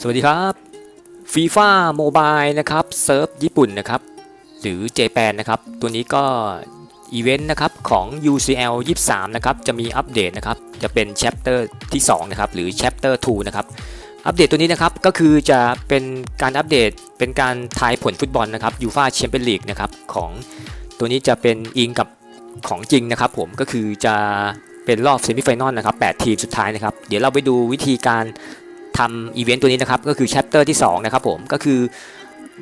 สวัสดีครับฟีฟ่าโมบายนะครับเซิร์ฟญี่ปุ่นนะครับ หรือ j p a n นะครับ ตัวนี้ก็อีเวนต์นะครับของ UCL 23 นะครับ จะมีอัปเดตนะครับ จะเป็น chapter ที่ 2 นะครับ หรือ chapter 2นะครับ อัปเดตตัวนี้นะครับ ก็คือจะเป็นการอัปเดตเป็นการทายผลฟุตบอลนะครับยูฟาแชมเปี้ยนลีกนะครับของตัวนี้จะเป็นอิงกับของจริงนะครับ ผมก็คือจะเป็นรอบเซมิไฟแนลนะครับ 8 ทีมสุดท้ายนะครับ เดี๋ยวเราไปดูวิธีการ ทำอีเวนต์ตัวนี้นะครับก็คือแชปเตอร์ที่2นะครับผมก็คือ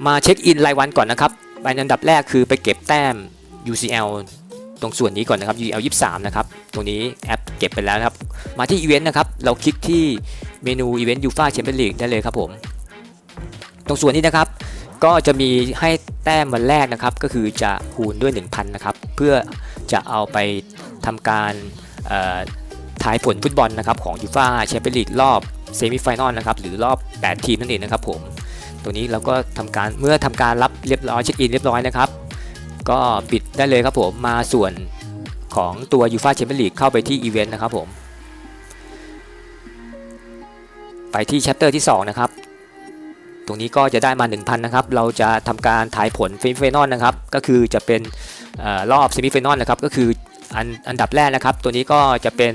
มาเช็คอินรายวันก่อนนะครับอันดับแรกคือไปเก็บแต้ม UCL ตรงส่วนนี้ก่อนนะครับ UCL 23 นะครับ ตรงนี้แอปเก็บไปแล้วนะครับ มาที่อีเวนต์นะครับ เราคลิกที่เมนูอีเวนต์ยูฟ่าแชมเปี้ยนลีกได้เลยครับผม ตรงส่วนนี้นะครับ ก็จะมีให้แต้มวันแรกนะครับ ก็คือจะคูณด้วย 1,000 นะครับ เพื่อจะเอาไปทำการเอ่อทายผลฟุตบอลนะครับของยูฟ่าแชมเปี้ยนลีกรอบ เซมิไฟแนลนะครับหรือรอบ 8 ทีมนั่นเองนะครับผมตัวนี้เราก็ทำการเมื่อทำการรับเรียบร้อยเช็คอินเรียบร้อยนะครับก็ปิดได้เลยครับผมมาส่วนของตัวยูฟาแชมเปี้ยนลีกเข้าไปที่อีเวนต์นะครับผมไปที่แชปเตอร์ที่ 2 นะครับ ตรงนี้ก็จะได้มา 1,000 นะครับ เราจะทำการถ่ายผลเฟมิไฟนอลนะครับ ก็คือจะเป็นออรอบเซมิไฟนอลนะครับ ก็คืออันอันดับแรกนะครับ ตัวนี้ก็จะเป็น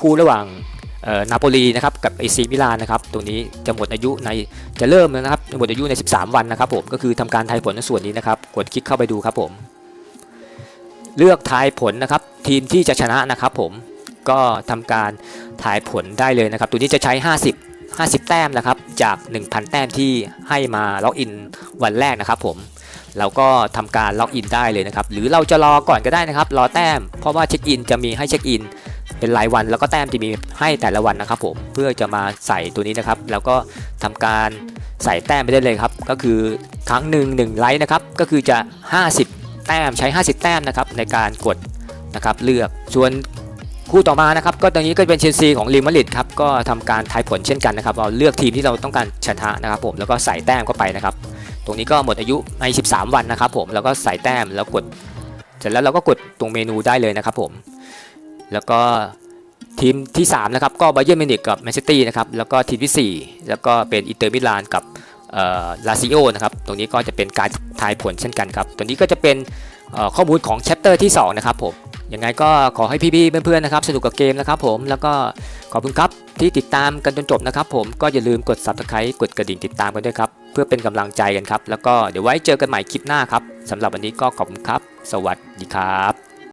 คู่ระหว่าง นาโปลีนะครับกับเอซีมิลานนะครับตัวนี้จะหมดอายุในจะเริ่มแล้วนะครับหมดอายุใน 13 วันนะครับผมก็คือทำการทายผลในส่วนนี้นะครับกดคลิกเข้าไปดูครับผม เลือกทายผลนะครับทีมที่จะชนะนะครับผมก็ทำการทายผลได้เลยนะครับ ตัวนี้จะใช้ 50 50 แต้มนะครับจาก 1,000 แต้มที่ให้มาล็อกอินวันแรกนะครับผมเราก็ทำการล็อกอินได้เลยนะครับหรือเราจะรอก่อนก็ได้นะครับ รอแต้มเพราะว่าเช็คอินจะมีให้เช็คอิน เป็นรายวันแล้วก็แต้มจะมีให้แต่ละวันนะครับผมเพื่อจะมาใส่ตัวนี้นะครับ แล้วก็ทำการใส่แต้มไปได้เลยครับ ก็คือครั้งหนึ่งหนึ่งไลค์นะครับก็คือจะ 50 แต้มใช้ 50 แต้มนะครับในการกดนะครับเลือกส่วนคู่ต่อมานะครับก็ตรงนี้ก็เป็นเชลซีของลิมาริดครับก็ทำการทายผลเช่นกันนะครับเราเลือกทีมที่เราต้องการชนะนะครับผมแล้วก็ใส่แต้มเข้าไปนะครับ ตรงนี้ก็หมดอายุใน 13 วันนะครับผมแล้วก็ใส่แต้มแล้วกด เสร็จแล้วเราก็กดตรงเมนูได้เลยนะครับผม แล้วก็ทีมที่3นะครับก็บ a เย r n มินิกกับแมนซิตี้นะครับแล้วก็ทีมที่ 4 แล้วก็เป็นอินเตอร์มิลานกับลาซิโอนะครับตรงนี้ก็จะเป็นการทายผลเช่นกันครับตัวนี้ก็จะเป็นข้อมูลของแชปเตอร์ที่ 2 นะครับผมยังไงก็ขอให้พี่ๆเพื่อนๆนะครับสนุกกับเกมนะครับผมแล้วก็ขอบคุณครับที่ติดตามกันจนจบนะครับผมก็อย่าลืมกด subscribe กดกระดิ่งติดตามกันด้วยครับเพื่อเป็นกำลังใจกันครับแล้วก็เดี๋ยวไว้เจอกันใหม่คลิปหน้าครับสำหรับวันนี้ก็ขอบคุณครับ สวัสดีครับ